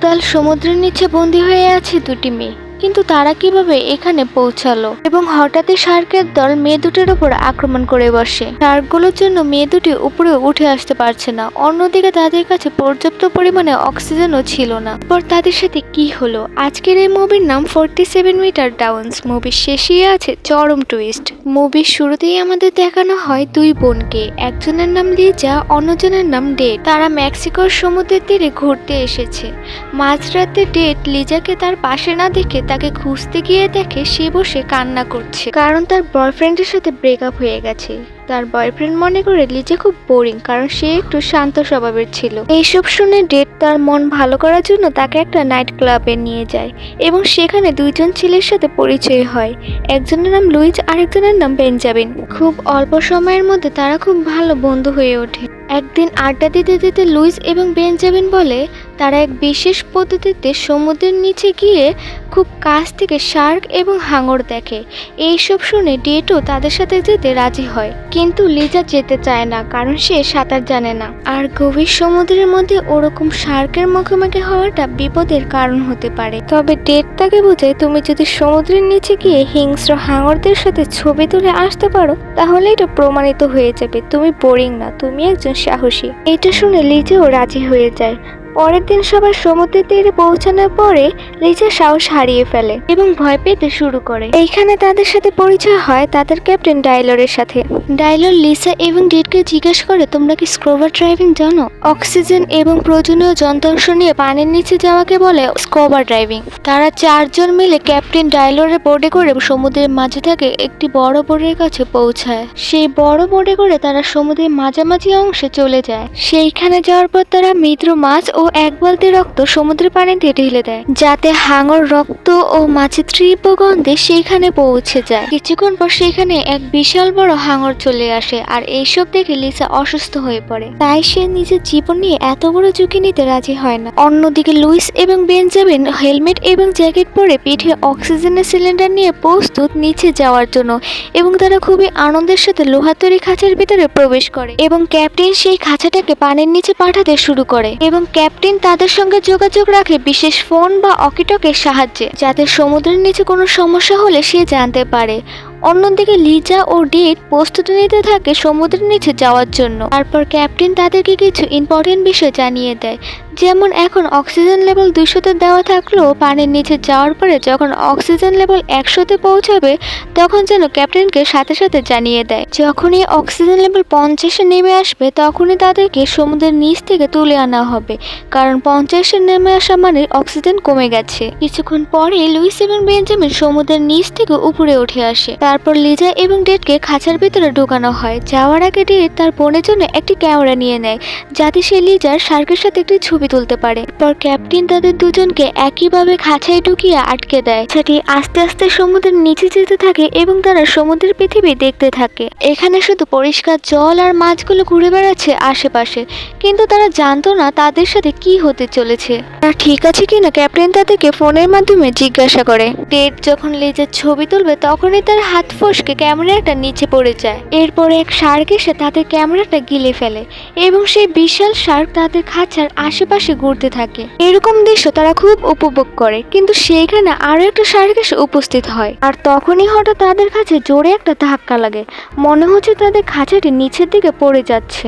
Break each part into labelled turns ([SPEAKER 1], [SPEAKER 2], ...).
[SPEAKER 1] একদল সমুদ্রের নিচে বন্দী হয়ে আছে দুটি মেয়ে। কিন্তু তারা কীভাবে এখানে পৌঁছালো? এবং হঠাৎই শার্কের দল মেয়ে দুটির উপর আক্রমণ করে বসে। শার্কগুলোর জন্য মেয়ে দুটি উপরে উঠে আসতে পারছে না। অন্যদিকে তাদের কাছে পর্যাপ্ত পরিমাণে অক্সিজেনও ছিল না। পর তাদের সাথে কি হলো? আজকের এই মুভির নাম ফোরটি সেভেন মিটার ডাউন্স মুভির শেষেই আছে চরম টুইস্ট মুভির শুরুতেই আমাদের দেখানো হয় দুই বোনকে। একজনের নাম লিজা, অন্যজনের নাম ডেট। তারা মেক্সিকোর সমুদ্রের তীরে ঘুরতে এসেছে। মাঝরাতে ডেট লিজাকে তার পাশে না দেখে তাকে খুঁজতে গিয়ে দেখে সে বসে কান্না করছে। কারণ তার বয়ফ্রেন্ডের সাথে ব্রেকআপ হয়ে গেছে। তার বয়ফ্রেন্ড মনে করে লিজা খুব বোরিং কারণ সে একটু শান্ত স্বভাবের ছিল। এইসব শুনে ডেট তার মন ভালো করার জন্য তাকে একটা নাইট ক্লাবে নিয়ে যায় এবং সেখানে দুইজন ছেলের সাথে পরিচয় হয়। একজনের নাম লুইজ, আরেকজনের নাম বেঞ্জামিন। খুব অল্প সময়ের মধ্যে তারা খুব ভালো বন্ধু হয়ে ওঠে। একদিন আড্ডা দিতে দিতে লুইস এবং বেঞ্জামিন বলে, তারা এক বিশেষ পদ্ধতিতে সমুদ্রের নিচে গিয়ে খুব কাছ থেকে শার্ক এবং হাঙর দেখে। এইসব শুনে ডেটও তাদের সাথে যেতে রাজি হয়। কিন্তু লিজা যেতে চায় না, কারণ সে সাঁতার জানে না। আর গভীর সমুদ্রের মধ্যে ওরকম শার্কের মুখোমুখি হওয়াটা বিপদের কারণ হতে পারে। তবে ডেট তাকে বোঝায় তুমি যদি সমুদ্রের নিচে গিয়ে হিংস্র হাঙরদের সাথে ছবি তুলে আসতে পারো, তাহলে এটা প্রমাণিত হয়ে যাবে, তুমি বোরিং না, তুমি একজন সাহসী। এটা শুনে লিজাও রাজি হয়ে যায়। পরের দিন সবার সমুদ্রের তীরে পৌঁছানোর পরে লিজা সাহস হারিয়ে ফেলে এবং ভয় পেতে শুরু করে। এইখানে তাদের সাথে পরিচয় হয় তাদের ক্যাপ্টেন ডাইলরের সাথে। ডাইলর, লিসা এবং ডেটকে জিজ্ঞেস করে, তোমরা কি স্ক্রোবার ড্রাইভিং জানো? অক্সিজেন এবং প্রয়োজনীয় যন্ত্রাংশ নিয়ে পানির নিচে যাওয়াকে বলে স্কোবার ড্রাইভিং। তারা চারজন মিলে ক্যাপ্টেন ডাইলরের বোর্ডে করে সমুদ্রের মাঝে থাকে একটি বড় বোর্ডের কাছে পৌঁছায়। সেই বড় বোর্ডে করে তারা সমুদ্রের মাঝামাঝি অংশে চলে যায়। সেইখানে যাওয়ার পর তারা মিত্র মাছ ও এক বালতি রক্ত সমুদ্রের পানিতে ঢেলে দেয়, যাতে হাঙর রক্ত ও মাছের তীব্র গন্ধে সেইখানে পৌঁছে যায়। কিছুক্ষণ পর সেখানে এক বিশাল বড় হাঙর চলে আসে আর এইসব দেখে লিসা অসুস্থ হয়ে পড়ে। তাই সে নিজের জীবন নিয়ে এত বড় ঝুঁকি নিতে রাজি হয় না। অন্যদিকে লুইস এবং বেঞ্জামিন হেলমেট এবং জ্যাকেট পরে পিঠে অক্সিজেনের সিলিন্ডার নিয়ে প্রস্তুত নিচে যাওয়ার জন্য এবং তারা খুবই আনন্দের সাথে লোহা তৈরি খাঁচার ভিতরে প্রবেশ করে এবং ক্যাপ্টেন সেই খাঁচাটাকে পানির নিচে পাঠাতে শুরু করে এবং ক্যাপ্টেন তাদের সঙ্গে যোগাযোগ রাখে বিশেষ ফোন বা অকিটকের সাহায্যে, যাতে সমুদ্রের নিচে কোনো সমস্যা হলে সে জানতে পারে। অন্যদিকে লিজা ও ডিট প্রস্তুতি নিতে থাকে সমুদ্রের নিচে যাওয়ার জন্য। তারপর ক্যাপ্টেন তাদেরকে কিছু ইম্পর্টেন্ট বিষয় জানিয়ে দেয় যেমন এখন অক্সিজেন লেভেল দুশোতে দেওয়া থাকলেও পানির নিচে যাওয়ার পরে যখন অক্সিজেন লেভেল একশোতে পৌঁছাবে, তখন যেন ক্যাপ্টেনকে সাথে সাথে জানিয়ে দেয়। যখনই অক্সিজেন লেভেল পঞ্চাশে নেমে আসবে, তখনই তাদেরকে সমুদ্রের নিচ থেকে তুলে আনা হবে। কারণ পঞ্চাশে নেমে আসা মানে অক্সিজেন কমে গেছে। কিছুক্ষণ পরে লুইস এবং বেঞ্জামিন সমুদ্রের নিচ থেকে উপরে উঠে আসে। তারপর লিজা এবং ডেটকে খাঁচার ভিতরে ঢোকানো হয়। যাওয়ার আগে ডেট তার বোনের জন্য একটি ক্যামেরা নিয়ে নেয়, যাতে সে লিজার শার্কের সাথে একটি ছবি তুলতে পারে। পর ক্যাপ্টেন তাদের দুজনকে একইভাবে খাঁচায় ঢুকিয়ে আটকে দেয়। সেটি আস্তে আস্তে সমুদ্রের নিচে যেতে থাকে এবং তারা সমুদ্রের পৃথিবী দেখতে থাকে। এখানে শুধু পরিষ্কার জল আর মাছগুলো ঘুরে বেড়াচ্ছে আশেপাশে, কিন্তু তারা জানতো না তাদের সাথে কি হতে চলেছে। তারা ঠিক আছে কিনা ক্যাপ্টেন তাদেরকে ফোনের মাধ্যমে জিজ্ঞাসা করে। ডেট যখন লেজের ছবি তুলবে, তখনই তার হাত ফসকে ক্যামেরাটা নিচে পড়ে যায়। এরপরে এক শার্ক এসে তাদের ক্যামেরাটা গিলে ফেলে এবং সেই বিশাল শার্ক তাদের খাঁচার আশেপাশে ঘুরতে থাকে। এরকম দৃশ্য তারা খুব উপভোগ করে, কিন্তু সেইখানে আরও একটা শার্ক এসে উপস্থিত হয়। আর তখনই হঠাৎ তাদের কাছে জোরে একটা ধাক্কা লাগে। মনে হচ্ছে তাদের খাঁচাটি নিচের দিকে পড়ে যাচ্ছে।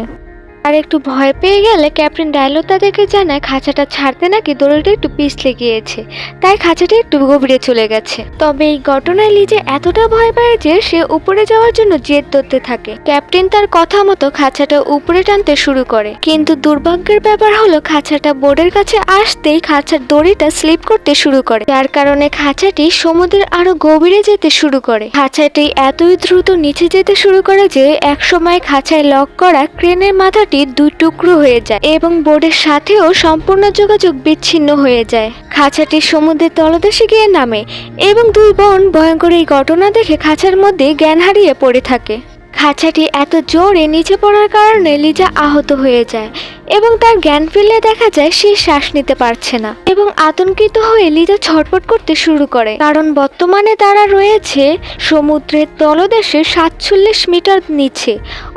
[SPEAKER 1] আর একটু ভয় পেয়ে গেলে ক্যাপ্টেন ডায়লগ তাদেরকে জানায়, খাঁচাটা ছাড়তে নাকি দড়িটা একটু পিছলে গিয়েছে। তাই খাঁচাটা একটু গভীরে চলে গেছে। তবে এই ঘটনায় লিজে এতটা ভয় পায় যে সে উপরে যাওয়ার জন্য জেদ ধরতে থাকে। ক্যাপ্টেন তার কথা মতো খাঁচাটা উপরে টানতে শুরু করে। কিন্তু দুর্ভাগ্যের ব্যাপার হলো, খাঁচাটা বোর্ডের কাছে আসতেই খাঁচার দড়িটা স্লিপ করতে শুরু করে। যার কারণে খাঁচাটি সমুদ্রের আরও গভীরে যেতে শুরু করে। খাঁচাটি এতই দ্রুত নিচে যেতে শুরু করে যে, একসময় খাঁচায় লক করা ক্রেনের মাথাটি দুই টুকরো হয়ে যায় এবং বোর্ডের সাথেও সম্পূর্ণ যোগাযোগ বিচ্ছিন্ন হয়ে যায়। খাঁচাটি সমুদ্রের তলদেশে গিয়ে নামে এবং দুই বোন ভয়ঙ্কর এই ঘটনা দেখে খাঁচার মধ্যে জ্ঞান হারিয়ে পড়ে থাকে। খাঁচাটি এত জোরে নিচে পড়ার কারণে লিজা আহত হয়ে যায় এবং তার জ্ঞান ফিরলে দেখা যায় সে শ্বাস নিতে পারছে না এবং আতঙ্কিত হয়ে লিজা ছটফট করতে শুরু করে। কারণ বর্তমানে তারা রয়েছে সমুদ্রের তলদেশে সাতচল্লিশ মিটার নিচে,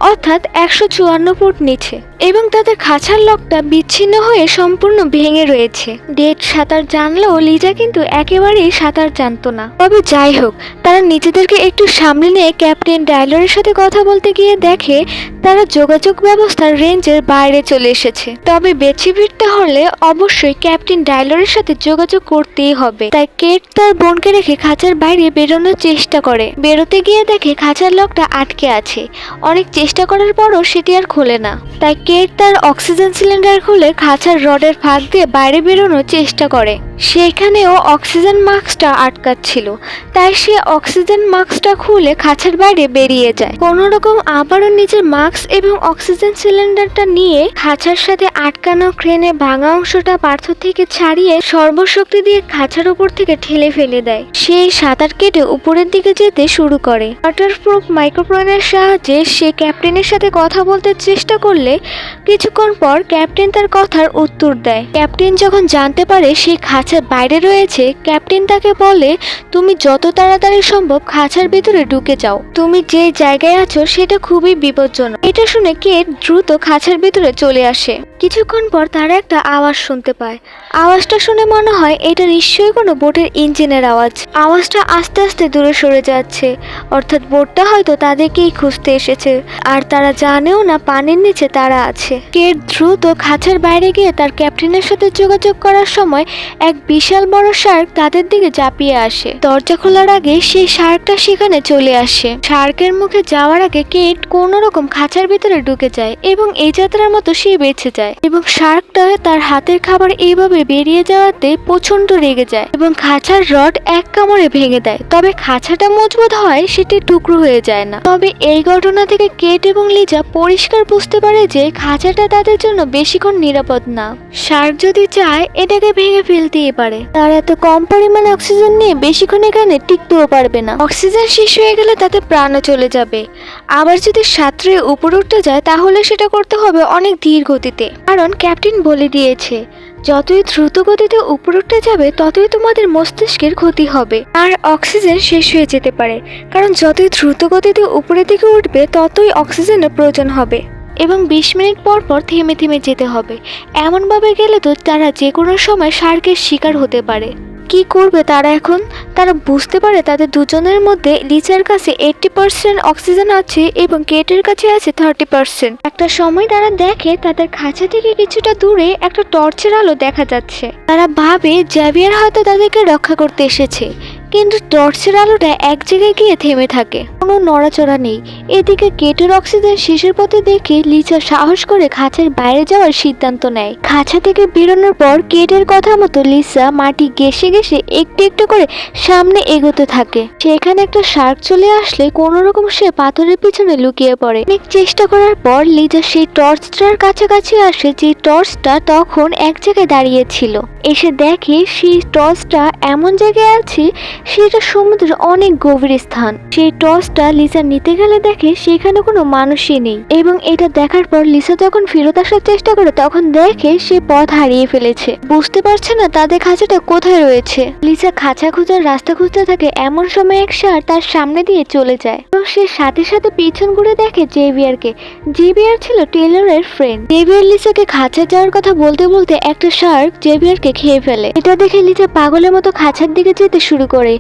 [SPEAKER 1] অর্থাৎ একশো চুয়ান্ন ফুট নিচে এবং তাদের খাঁচার লকটা বিচ্ছিন্ন হয়ে সম্পূর্ণ ভেঙে রয়েছে। ডেট সাঁতার জানলেও লিজা কিন্তু একেবারেই সাঁতার জানতো না। তবে যাই হোক, তারা নিজেদেরকে একটু সামলে নিয়ে ক্যাপ্টেন ডায়লরের সাথে কথা বলতে গিয়ে দেখে তারা যোগাযোগ ব্যবস্থার রেঞ্জের বাইরে চলে এসেছে তবে বেছে ফিরতে হলে অবশ্যই ক্যাপ্টেন ডায়লরের সাথে যোগাযোগ করতেই হবে। তাই কেট তার বোনকে রেখে খাঁচার বাইরে বেরোনোর চেষ্টা করে। বেরোতে গিয়ে দেখে খাঁচার লকটা আটকে আছে। অনেক চেষ্টা করার পরও সেটি আর খোলে না। তাই কেট তার অক্সিজেন সিলিন্ডার খুলে খাঁচার রডের ফাঁক দিয়ে বাইরে বেরোনোর চেষ্টা করে। সেখানেও অক্সিজেন মাস্কটা আটকাচ্ছিল। তাই সে অক্সিজেন মাস্কটা খুলে খাঁচার বাইরে বেরিয়ে যায়। কোনো রকম আবারও নিজের মাস্ক এবং অক্সিজেন সিলিন্ডারটা নিয়ে খাঁচার সাথে আটকানো ক্রেনে ভাঙা অংশটা পাথর থেকে ছাড়িয়ে সর্বশক্তি দিয়ে খাঁচার উপর থেকে ঠেলে ফেলে দেয়। সেই সাঁতার কেটে উপরের দিকে যেতে শুরু করে। ওয়াটার ওয়াটারপ্রুফ মাইক্রোফোনের সাহায্যে সে ক্যাপ্টেনের সাথে কথা বলতে চেষ্টা করলে কিছুক্ষণ পর ক্যাপ্টেন তার কথার উত্তর দেয়। ক্যাপ্টেন যখন জানতে পারে সে খাঁচার বাইরে রয়েছে, ক্যাপ্টেন তাকে বলে, তুমি যত তাড়াতাড়ি সম্ভব খাঁচার ভিতরে ঢুকে যাও। তুমি যে জায়গায় আছো সেটা খুবই বিপজ্জনক। এটা শুনে কেট দ্রুত খাঁচার ভিতরে চলে আসে আসে কিছুক্ষণ পর তারা একটা আওয়াজ শুনতে পায়। আওয়াজটা শুনে মনে হয় এটা নিশ্চয়ই কোনো বোটের ইঞ্জিনের আওয়াজ। আওয়াজটা আস্তে আস্তে দূরে সরে যাচ্ছে। অর্থাৎ বোটটা হয়তো তাদেরকেই খুঁজতে এসেছে। আর তারা জানেও না পানির নিচে তারা আছে। কেট দ্রুত খাঁচার বাইরে গিয়ে তার ক্যাপ্টেনের সাথে যোগাযোগ করার সময় এক বিশাল বড় শার্ক তাদের দিকে ঝাঁপিয়ে আসে। দরজা খোলার আগে সেই শার্কটা সেখানে চলে আসে। শার্কের মুখে যাওয়ার আগে কেট কোনো রকম খাঁচার ভিতরে ঢুকে যায় এবং এই যাত্রার মতো সে বেঁচে যায়। এবং শার্কটা তার হাতের খাবার এইভাবে বেরিয়ে যাওয়াতে প্রচণ্ড রেগে যায় এবং খাঁচার রড এক কামড়ে ভেঙে দেয়। তবে খাঁচাটা মজবুত হয়, সেটি টুকরো হয়ে যায় না। তবে এই ঘটনা থেকে কেট এবং লিজা পরিষ্কার বুঝতে পারে যে খাঁচাটা তাদের জন্য বেশিক্ষণ নিরাপদ না। শার্ক যদি চায়, এটাকে ভেঙে ফেলতেই পারে। তার এত কম পরিমাণে অক্সিজেন নিয়ে বেশিক্ষণ এখানে টিকতেও পারবে না। অক্সিজেন শেষ হয়ে গেলে তাতে প্রাণও চলে যাবে। আবার যদি সাঁতরে উপরে উঠতে যায়, তাহলে সেটা করতে হবে অনেক ধীর গতিতে। কারণ ক্যাপ্টেন বলে দিয়েছে, যতই দ্রুত গতিতে উপর উঠতে যাবে, ততই তোমাদের মস্তিষ্কের ক্ষতি হবে। আর অক্সিজেন শেষ হয়ে যেতে পারে, কারণ যতই দ্রুত গতিতে উপরের দিকে উঠবে, ততই অক্সিজেনের প্রয়োজন হবে। এবং বিশ মিনিট পর পর থেমে থেমে যেতে হবে। এমনভাবে গেলে তো তারা যে কোনো সময় সার্কের শিকার হতে পারে। কি করবে তারা এখন? তারা বুঝতে পারে তাদের দুজনের মধ্যে লিচার কাছে এইটটি পার্সেন্ট অক্সিজেন আছে এবং কেটের কাছে আছে থার্টি পার্সেন্ট একটা সময় তারা দেখে তাদের খাঁচা থেকে কিছুটা দূরে একটা টর্চের আলো দেখা যাচ্ছে। তারা ভাবে জ্যাভিয়ার হয়তো তাদেরকে রক্ষা করতে এসেছে, কিন্তু টর্চের আলোটা এক জায়গায় গিয়ে থেমে থাকে। কোনো নড়াচড়া নেই। এদিকে কেটের অক্সিজেন শেষের পথে দেখে লিচা সাহস করে খাঁচার বাইরে যাওয়ার সিদ্ধান্ত নেয়। খাঁচা থেকে বেরোনোর পর কেটের কথা মতো লিসা মাটি ঘেসে ঘেসে একটু একটু করে সামনে এগোতে থাকে। সেখানে একটা শার্ক চলে আসলে কোনো রকম সে পাথরের পিছনে লুকিয়ে পড়ে। অনেক চেষ্টা করার পর লিজা সেই টর্চটার কাছাকাছি আসে যে টর্চটা তখন এক জায়গায় দাঁড়িয়ে ছিল। এসে দেখে সেই টর্চটা এমন জায়গায় আছে সেটা সমুদ্রের অনেক গভীর স্থান। সেই টর্চটা লিসা নিতে গেলে দেখে সেখানে কোনো মানুষই নেই। এবং এটা দেখার পর লিসা যখন ফেরত আসার চেষ্টা করে, তখন দেখে সে পথ হারিয়ে ফেলেছে। বুঝতে পারছে না তাদের খাঁচাটা কোথায় রয়েছে। লিসা খাঁচা খোঁজার রাস্তা খুঁজতে থাকে, এমন সময় এক ষাঁড় তার সামনে দিয়ে চলে যায়। এবং সে সাথে সাথে পিছন ঘুরে দেখে জেভিয়ারকে। জেভিয়ার ছিল টেলরের ফ্রেন্ড জেভিয়ার লিসাকে খাঁচা যাওয়ার কথা বলতে বলতে একটা শার্ক জেভিয়ারকে খেয়ে ফেলে। এটা দেখে লিসা পাগলের মতো খাঁচার দিকে যেতে শুরু করে।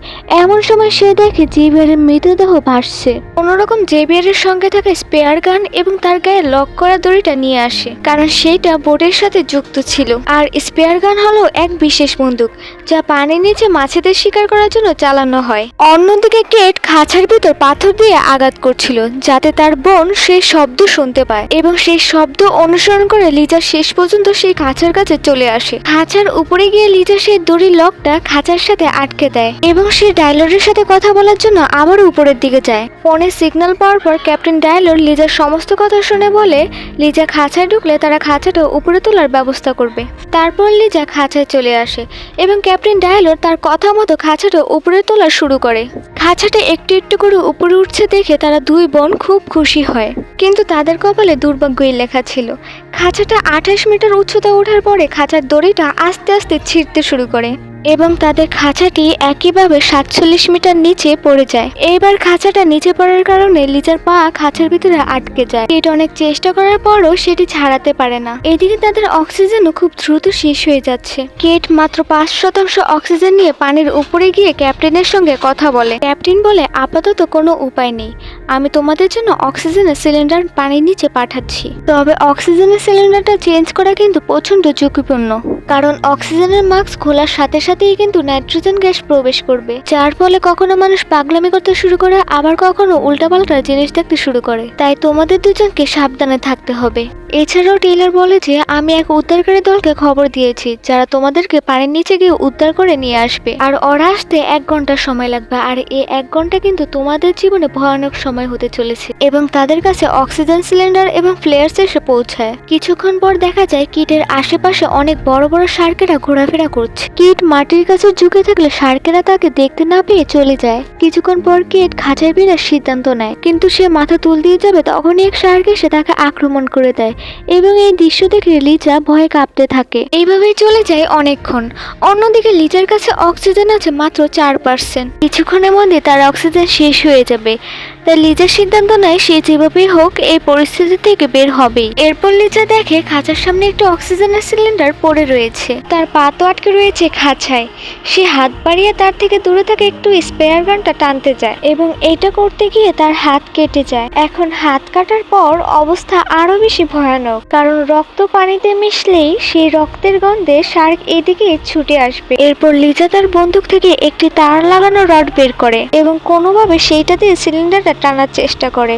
[SPEAKER 1] এমন সময় সে দেখে জেভিয়ারের মৃতদেহ ভাসছে কোনোরকম জেভিয়ারের সঙ্গে থাকা স্পেয়ার গান এবং তার গায়ে লক করা দড়িটা নিয়ে আসে, কারণ সেইটা বোটের সাথে যুক্ত ছিল। আর স্পেয়ার গান হলো এক বিশেষ বন্দুক, যা পানির নিচে মাছেদের শিকার করার জন্য চালানো হয়। অন্যদিকে কেট খাঁচার ভিতর পাথর দিয়ে আঘাত করছিল, যাতে তার বোন সেই শব্দ শুনতে পায় এবং সেই শব্দ অনুসরণ করে লিজা শেষ পর্যন্ত সেই খাঁচার কাছে চলে আসে। খাঁচার উপরে গিয়ে লিজা সেই দড়ির লকটা খাঁচার সাথে আটকে দেয় এবং সে ডায়লরের সাথে কথা বলার জন্য আবার উপরের দিকে যায়। যায়। ফোনে সিগন্যাল পাওয়ার পর ক্যাপ্টেন ডায়লর লিজার সমস্ত কথা শুনে বলে, লিজা খাঁচায় ঢুকলে তারা খাঁচাটা উপরে তোলার ব্যবস্থা করবে। তারপর লিজা খাঁচায় চলে আসে এবং ক্যাপ্টেন ডায়লর তার কথা মতো খাঁচাটা উপরে তোলা শুরু করে। খাঁচাটা একটু একটু করে উপরে উঠছে দেখে তারা দুই বোন খুব খুশি হয়। কিন্তু তাদের কপালে দুর্ভাগ্যই লেখা ছিল, খাঁচাটা আঠাশ মিটার উচ্চতা ওঠার পরে খাঁচার দড়িটা আস্তে আস্তে ছিঁড়তে শুরু করে। এবং তাদের খাঁচাটি একইভাবে সাতচল্লিশ মিটার নিচে পড়ে যায়। এইবার খাঁচাটা নিচে পড়ার কারণে লিজার পা খাঁচার ভিতরে আটকে যায়। কেট অনেক চেষ্টা করার পরও সেটি ছাড়াতে পারে না। এদিকে তাদের অক্সিজেনও খুব দ্রুত শেষ হয়ে যাচ্ছে। কেট মাত্র পাঁচ শতাংশ অক্সিজেন নিয়ে পানির উপরে গিয়ে ক্যাপ্টেনের সঙ্গে কথা বলে। ক্যাপ্টেন বলে, আপাতত কোনো উপায় নেই। আমি তোমাদের জন্য অক্সিজেনের সিলিন্ডার পানির নিচে পাঠাচ্ছি। তবে অক্সিজেনের সিলিন্ডারটা চেঞ্জ করা কিন্তু প্রচণ্ড ঝুঁকিপূর্ণ। কারণ অক্সিজেনের মাস্ক খোলার সাথে সাথেই কিন্তু নাইট্রোজেন গ্যাস প্রবেশ করবে, যার ফলে কখনো মানুষ পাগলামি করতে শুরু করে, আবার কখনো উল্টাপাল্টা জিনিস দেখতে শুরু করে। তাই তোমাদের দুজনকে সাবধানে থাকতে হবে। এছাড়াও টেইলর বলে যে, আমি এক উদ্ধারকারী দলকে খবর দিয়েছি, যারা তোমাদেরকে পানির নিচে গিয়ে উদ্ধার করে নিয়ে আসবে। আর ওরা আসতে এক ঘণ্টা সময় লাগবে, আর এই এক ঘণ্টা কিন্তু তোমাদের জীবনে ভয়ানক সময় হতে চলেছে। এবং তাদের কাছে অক্সিজেন সিলিন্ডার এবং ফ্লেয়ার্স এসে পৌঁছায়। কিছুক্ষণ পর দেখা যায়, কিটের আশেপাশে অনেক বড় বড় শার্কেরা ঘোরাফেরা করছে। কিট মাটির কাছে ঝুঁকে থাকলে শার্কেরা তাকে দেখতে না পেয়ে চলে যায়। কিছুক্ষণ পর কিট খাঁচায় বেরার সিদ্ধান্ত নেয়, কিন্তু সে মাথা তুল দিয়ে যাবে তখনই এক শার্ক এসে তাকে আক্রমণ করে দেয় এবং এই দৃশ্য দেখে লিজা ভয়ে কাঁপতে থাকে। এইভাবেই চলে যায় অনেকক্ষণ। অন্যদিকে লিজার কাছে অক্সিজেন আছে মাত্র চার পার্সেন্ট। কিছুক্ষণের মধ্যে তার অক্সিজেন শেষ হয়ে যাবে। তাই লিজার সিদ্ধান্ত নেয় সে যেভাবেই হোক এই পরিস্থিতি থেকে বের হবেই। এরপর লিজা দেখে খাঁচার সামনে একটি অক্সিজেনের সিলিন্ডার পড়ে রয়েছে। তার পা তো আটকে রয়েছে খাঁচায় সে হাত বাড়িয়ে তার থেকে দূরে থাকে একটু স্পেয়ার গানটা টানতে যায় এবং এটা করতে গিয়ে তার হাত কেটে যায়। এখন হাত কাটার পর অবস্থা আরও বেশি ভয়ানক। কারণ রক্ত পানিতে মিশলেই সেই রক্তের গন্ধে শার্ক এদিকে ছুটে আসবে। এরপর লিজা তার বন্দুক থেকে একটি তার লাগানো রড বের করে এবং কোনোভাবে সেইটা দিয়ে সিলিন্ডারটা টানার চেষ্টা করে।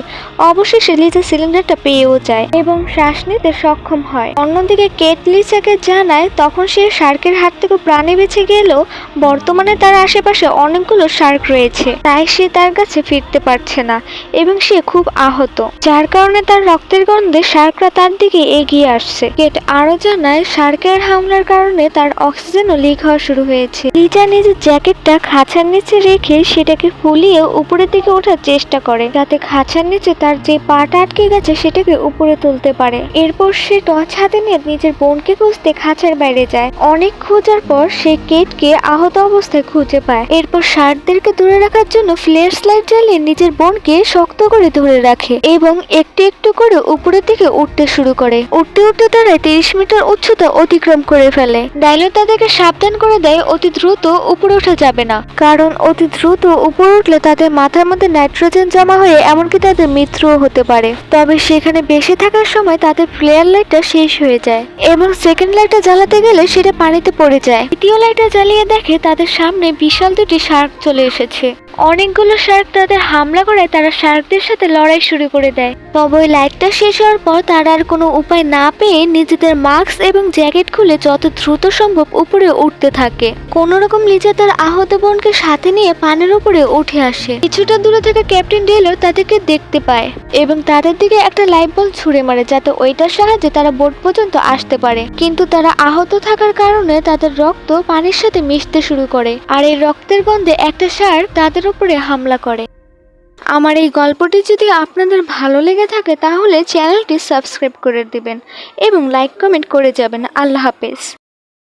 [SPEAKER 1] অবশেষে লিজা সিলিন্ডারটা পেয়েও যায় এবং শ্বাস নিতে সক্ষম হয়। অন্যদিকে কেট লিজাকে জানায় তখন সে শার্কের হাত থেকে প্রাণে বেঁচে গেলেও বর্তমানে তার আশেপাশে অনেকগুলো শার্ক রয়েছে। তাই সে তার কাছে ফিরতে পারছে না এবং সে খুব আহত। যার কারণে তার রক্তের গন্ধে শার্করা তার দিকে এগিয়ে আসছে। কেট আরও জানায়, শার্কের হামলার কারণে তার অক্সিজেনও লিক হওয়া শুরু হয়েছে। লিজা নিজের জ্যাকেটটা খাঁচার নিচে রেখে সেটাকে ফুলিয়ে উপরের দিকে ওঠার চেষ্টা করে। যাতে খাঁচার নিচে তার যে পাটা আটকে গেছে সেটাকে উপরে তুলতে পারে। এরপর সে টর্চ হাতে নিয়ে নিজের বোনকে খুঁজতে খাঁচার বাইরে যায়। অনেক খোঁজার পর সে কেটকে আহত অবস্থায় খুঁজে পায়। এরপর শার্কদেরকে দূরে রাখার জন্য ফ্লেয়ার স্লাইড জ্বালিয়ে নিজের বোনকে শক্ত করে ধরে রাখে এবং একটু একটু করে উপরের দিকে উঠতে শুরু করে। উঠতে উঠতে তারা তিরিশ মিটার উচ্চতা অতিক্রম করে ফেলে। ডাইলো তাদেরকে সাবধান করে দেয়, অতি দ্রুত উপরে ওঠা যাবে না। কারণ অতি দ্রুত উপরে উঠলে তাদের মাথার মধ্যে নাইট্রোজেন জমা হয়ে এমনকি তাদের মৃত্যুও হতে পারে। তবে সেখানে বেশি থাকার সময় তাদের ফ্লেয়ার লাইটটা শেষ হয়ে যায় এবং সেকেন্ড লাইটটা জ্বালাতে গেলে সেটা পানিতে পড়ে যায়। দ্বিতীয় লাইটটা জ্বালিয়ে দেখে তাদের সামনে বিশাল দুটি শার্ক চলে এসেছে। অনেকগুলো শার্ক তাদের হামলা করায় তারা শার্কদের সাথে লড়াই শুরু করে দেয়। তবে ওই লাইটটা শেষ হওয়ার পর তারা আর কোনো উপায় না পেয়ে নিজেদের মাস্ক এবং জ্যাকেট খুলে যত দ্রুত সম্ভব উপরে উঠতে থাকে। কোন রকম লিজা তার আহত বোনকে সাথে নিয়ে পানির উপরে উঠে আসে। কিছুটা দূরে থেকে ক্যাপ্টেন ডেলো তাদেরকে দেখতে পায় এবং তাদের দিকে একটা লাইট বল ছুড়ে মারে যাতে ওইটার সাহায্যে তারা বোট পর্যন্ত আসতে পারে। কিন্তু তারা আহত থাকার কারণে তাদের রক্ত পানির সাথে মিশতে শুরু করে। আর এই রক্তের গন্ধে একটা শার্ক তাদের উপরে হামলা করে। আমার এই গল্পটি যদি আপনাদের ভালো লেগে থাকে, তাহলে চ্যানেলটি সাবস্ক্রাইব করে দিবেন এবং লাইক কমেন্ট করে যাবেন। আল্লাহ হাফেজ।